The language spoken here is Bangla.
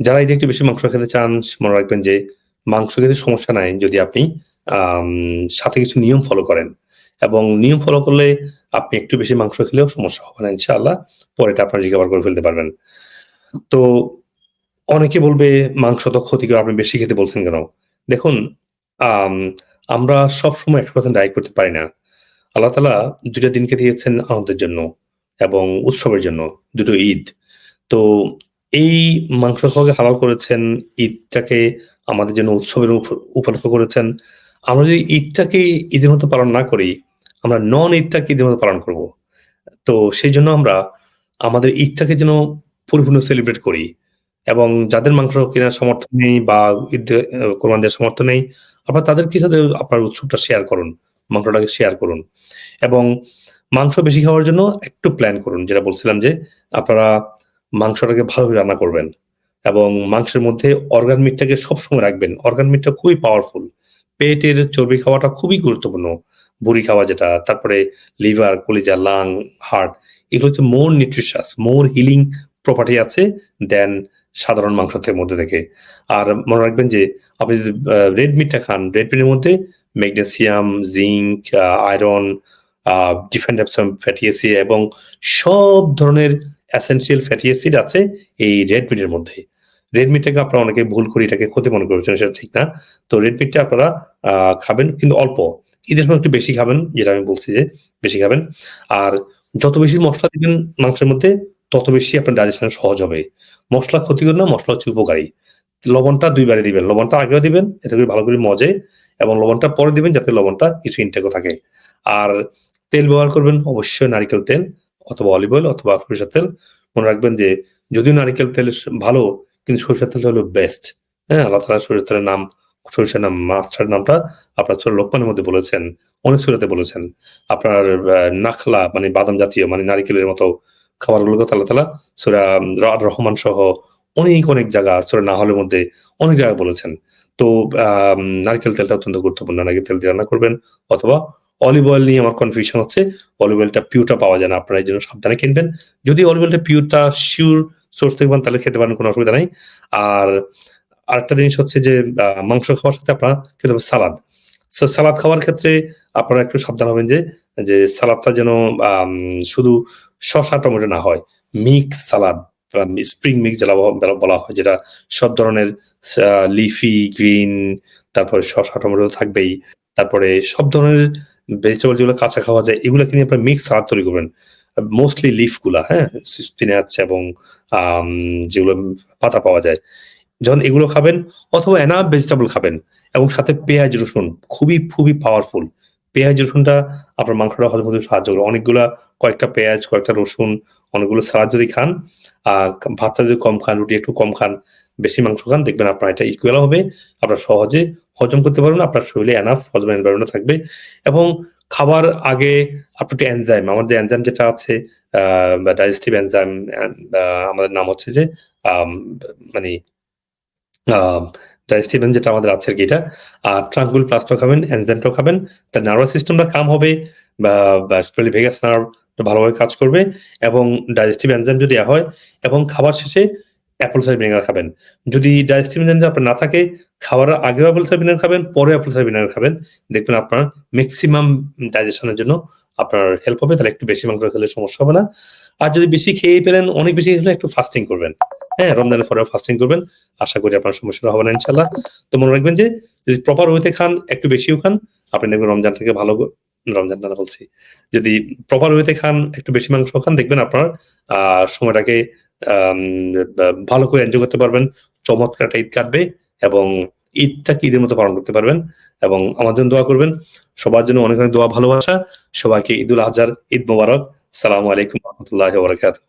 যারা ঈদে একটু বেশি মাংস খেতে চান মনে রাখবেন যে মাংস খেতে সমস্যা নাই যদি আপনি সাথে কিছু নিয়ম ফলো করেন। এবং নিয়ম ফলো করলে আপনি একটু বেশি মাংস খেলেও সমস্যা হবে না ইনশাআল্লাহ। পরে এটা আপনার রিকভার করে ফেলতে পারবেন। তো অনেকে বলবে মাংস তো ক্ষতিকর আপনি বেশি খেতে বলছেন কেন? দেখুন আম আমরা সবসময় 100% ডায়েট করতে পারি না। আল্লাহ তাআলা ২ টা দিনকে দিয়েছেন আনন্দের জন্য এবং উৎসবের জন্য, দুটো ঈদ। তো এই মাংস খাওয়াকে হালাল করেছেন, ঈদটাকে আমাদের জন্য উৎসবের উপ উপলক্ষ করেছেন। আমরা যদি ঈদটাকে ঈদের মতো পালন না করি, আমরা নন ঈদটাকে ঈদের মতো পালন করব। তো সেই জন্য আমরা আমাদের ঈদটাকে যেন পরিপূর্ণ সেলিব্রেট করি এবং যাদের মাংস কেনার সামর্থ্য নেই বা ঈদ আ কোরবানি দেওয়ার সামর্থ্য নেই, আপনারা তাদেরকে সাথে আপনার উৎসবটা শেয়ার করুন। মাংসটাকে শেয়ার করুন। এবং মাংস বেশি খাওয়ার জন্য একটু প্ল্যান করুন। যেটা বলছিলাম যে আপনারা মাংসটাকে ভালোভাবে রান্না করবেন এবং মাংসের মধ্যে অর্গান মিটটাকে সবসময় রাখবেন। অর্গান মিটটা খুবই পাওয়ারফুল। পেটের চর্বি খাওয়াটা খুবই গুরুত্বপূর্ণ। বুড়ি খাওয়া যেটা, তারপরে লিভার, কলিজা, লাং, হার্ট এগুলো হচ্ছে more nutritious, more healing property আছে দেন সাধারণ মাংসের মধ্যে থেকে। আর মনে রাখবেন যে আপনি যদি রেড মিটটা খান, রেড মিটের মধ্যে magnesium, zinc iron, different types fatty এবং সব ধরনের এসেনশিয়াল ফ্যাটি অ্যাসিড আছে এই রেড মিটের মধ্যে। রেড মিটটাকে আপনারা অনেকে ভুল করে এটাকে ক্ষতি মনে করছেন, সেটা ঠিক না। তো রেড মিটটা আপনারা খাবেন কিন্তু অল্প। ঈদের সময় একটু বেশি খাবেন, যেটা আমি বলছি যে বেশি খাবেন। আর যত বেশি মশলা দিবেন মাংসের মধ্যে, তত বেশি আপনার ডাইজেশন সহজ হবে। মসলা ক্ষতিকর না, মশলা হচ্ছে উপকারী। লবণটা ২ বারে দিবেন। লবণটা আগেও দিবেন, এতে করে ভালো করে মজে এবং লবণটা পরে দিবেন যাতে লবণটা কিছু ইনটেক ও থাকে। আর তেল ব্যবহার করবেন অবশ্যই নারিকেল তেল অথবা অলিভ অয়েল অথবা সরিষার তেল। মনে রাখবেন যে যদিও নারিকেল তেল ভালো কিন্তু সরিষার তেলটা হলো বেস্ট। হ্যাঁ? আল্লাহ তাআলা সরিষার তেলের নাম সরিষার নাম মাস্টার্ড নামটা আপনার সূরা লোকমানের মধ্যে বলেছেন। অনেক সূরাতে বলেছেন। আপনার নাখলা মানে বাদাম জাতীয় মানে নারিকেলের মতো খাবারগুলোকে আল্লাহ তাআলা সূরা আর রহমান সহ অনেক, অনেক জায়গা সূরা নাহলের মধ্যে অনেক জায়গায় বলেছেন। তো নারিকেল তেলটা অত্যন্ত গুরুত্বপূর্ণ। নারিকেল তেল রান্না করবেন অথবা অলিভ অয়েল নিয়ে আমার কনফিউশন হচ্ছে। অলিভ অয়েলটা পিউরটা পাওয়া যায় না। আপনারা এই জন্য সাবধানে কিনবেন। যদি অলিভ অয়েলটা পিউরটা সিউর সোর্স থেকে পান তাহলে খেতে পারেন কোনো অসুবিধা নাই। আর আরেকটা জিনিস হচ্ছে যে মাংস খাওয়ার সাথে আপনারা খেতে হবে সালাদ। সালাদ খাওয়ার ক্ষেত্রে আপনারা একটু সাবধান হবেন যে, যে সালাদটা যেন শুধু শসা টমেটো না হয়। মিক্স সালাদ স্প্রিং মিক্স যেটা বলা হয় যেটা সব ধরনের লিফি, গ্রিন তারপরে শসা টমেটো থাকবেই। তারপরে সব ধরনের ভেজিটেবল যেগুলো কাঁচা খাওয়া যায় এগুলাকে নিয়ে আপনার মিক্স সালাদ তৈরি করবেন। মোস্টলি লিফগুলা, হ্যাঁ? স্পিনাচ এবং যেগুলো পাতা পাওয়া যায়। যখন এগুলো খাবেন অথবা এনাফ ভেজিটেবল খাবেন এবং সাথে পেঁয়াজ, রসুন খুবই, খুবই পাওয়ারফুল। পেঁয়াজ, রসুনটা আপনার মাংসটা হজম হতে সাহায্য করে। অনেকগুলা কয়েকটা পেঁয়াজ, কয়েকটা রসুন, অনেকগুলো সালাদ যদি খান, আর ভাতটা যদি কম খান, রুটি একটু কম খান, বেশি মাংস খান দেখবেন আপনার এটা ইকুয়াল হবে। আপনার সহজে হজম করতে পারবেন। আপনার শরীরে এনাফ হজমের এনভায়রনমেন্ট থাকবে এবং খাবার আগে আপনার একটু এনজাইম আমার যে এনজাইম যেটা আছে ডাইজেস্টিভ এনজাইম এন আমাদের নাম হচ্ছে যে মানে ডাইজেস্টিভ যেটা আমাদের আছে আরকি এটা। আর ট্রাঙ্কুল প্লাসটাও খাবেন, এনজাইমটাও খাবেন। তার নার্ভাস সিস্টেমটা কাম হবে বা স্পেশালি ভেগাস নার্ভ ভালোভাবে কাজ করবে এবং ডাইজেস্টিভ এনজাইম যদি হয় এবং খাবার শেষে অ্যাপল সাইডার ভিনেগার খাবেন। যদি ডাইজেস্টিভ এনজাইম আপনার না থাকে, খাওয়ার আগেও অ্যাপল সাইডার ভিনেগার খাবেন, পরে অ্যাপল সাইডার ভিনেগার খাবেন। দেখবেন আপনার ম্যাক্সিমাম ডাইজেশন এর জন্য আপনার হেল্প হবে। তাহলে একটু বেশি মাংস খেলে সমস্যা হবে না। আর যদি বেশি খেয়েই ফেলেন, অনেক বেশি খেলে একটু ফাস্টিং করবেন। হ্যাঁ? রমজানের পরেও ফাস্টিং করবেন। আশা করি আপনার সমস্যাটা হবে না ইনশাআল্লাহ। তো মনে রাখবেন যে যদি প্রপার ওয়েতে খান, একটু বেশিও খান, আপনি দেখবেন রমজানটাকে ভালো ক রমজানটা না বলছি। যদি প্রপার ওয়েতে খান, একটু বেশি মাংস খান দেখবেন আপনার সময়টাকে ভালো করে এনজয় করতে পারবেন। চমৎকার একটা ঈদ কাটবে এবং ঈদটাকে ঈদের মতো পালন করতে পারবেন এবং আমার জন্য দোয়া করবেন। সবার জন্য অনেক, অনেক দোয়া ভালোবাসা। সবাইকে ঈদুল আজহার ঈদ মোবারক। সালাম আলাইকুম রহমতুল্লাহ।